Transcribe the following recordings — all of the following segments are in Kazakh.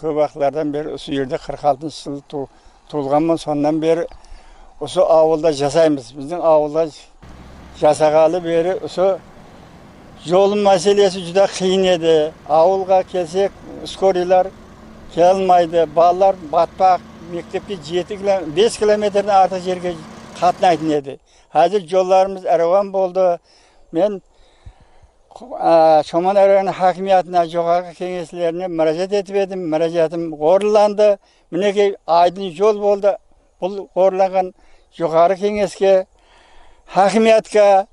көп уақытлардан бері осы жерде қырық алтыншы жылы ту- туылғанмын. Сондан бері осы ауылда жасаймыз. Біздің ауылда жасағалы бері осы жол мәселесі жүдә қиын еді. Ауылға келсек скорыйлар келе алмайды балалар батпақ мектепке жеті бес километрден артық жерге қатынайтын еді. Қазір жолдарымыз әрауан болды. Мен шоман ауданы хакимиятына жоғарғы кеңеслеріне мұражат етіп едім. Мұражатым орынланды мінекей айдын жол болды. Бұл орынланған жоғары кеңеске хакимиятқа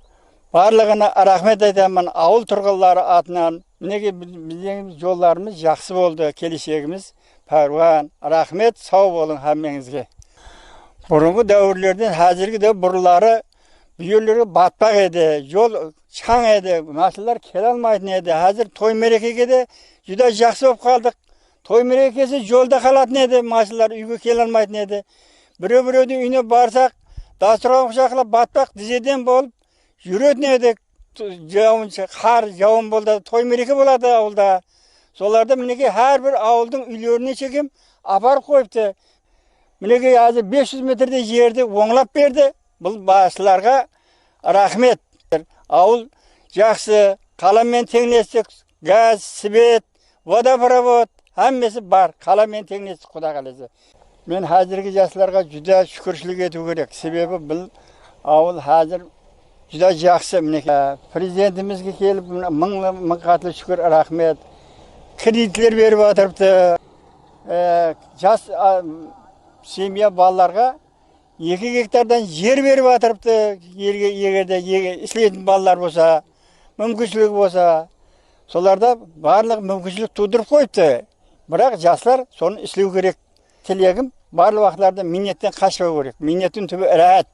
барлығына рахмет айтамын. Ауыл тұрғындары атынан мінекей біз- біздің жолдарымыз жақсы болды. Келешегіміз пәруан. Рахмет. Сау болың hamмеңізге бұрынғы дәуірлерден қазіргі де бұрылары бүйірлері батпақ еді жол шаң еді машиналар келе алмайтын еді қазір той мерекеге де жүдә жақсы болып қалдық той мерекесі жолда қалатын еді машиналар үйге келе алмайтын еді біреу біреудің үйіне барсақ дастархан құшақлап батпақ тізеден болып жүретін едік жауын қар жауын болды той мереке болады ауылда соларды мінекей әрбір ауылдың үйлеріне шекем апарып қойыпты мінекей қазір 500 метрдей жерді оңлап берді бұл басшыларға рахмет. Ауыл жақсы қаламен теңдестік газ свет водопровод әммесі бар. Қаламен теңдестік құда қаласа. Мен қазіргі жастарға жүдә шүкіршілік ету керек. Себебі бұл ауыл қазір жүдә жақсы мінекей президентімізге келіп мың мың қатлы шүкір рахмет. Кредитлер беріп отырыпты. Ә, жас семья балаларға екі гектардан жер беріп жатырыпты елге егерде еге- істейтін балалар болса мүмкіншілігі болса соларда барлық мүмкіншілік тудырып қойыпты бірақ жастар соны істеу керек тілегім барлық уақытларда миннеттен қашпау керек миннеттің түбі ірәт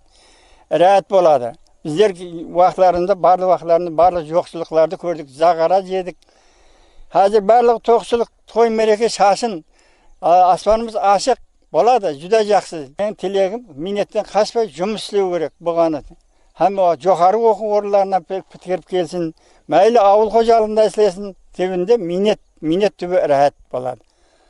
ірәт болады біздер уақытларында барлық уақытларында барлық жоқшылықтарды көрдік зағара жедік қазір барлық тоқшылық той мереке шашын аспанымыз ашық болады жүдә жақсы. Менің тілегім минеттен қашпай жұмыс істеу керек бұғаны һәм жоғары оқу орындарына бітіріп келсін. Мейлі ауыл қожалығында істесін. Түбінде минет минет түбі рахат болады.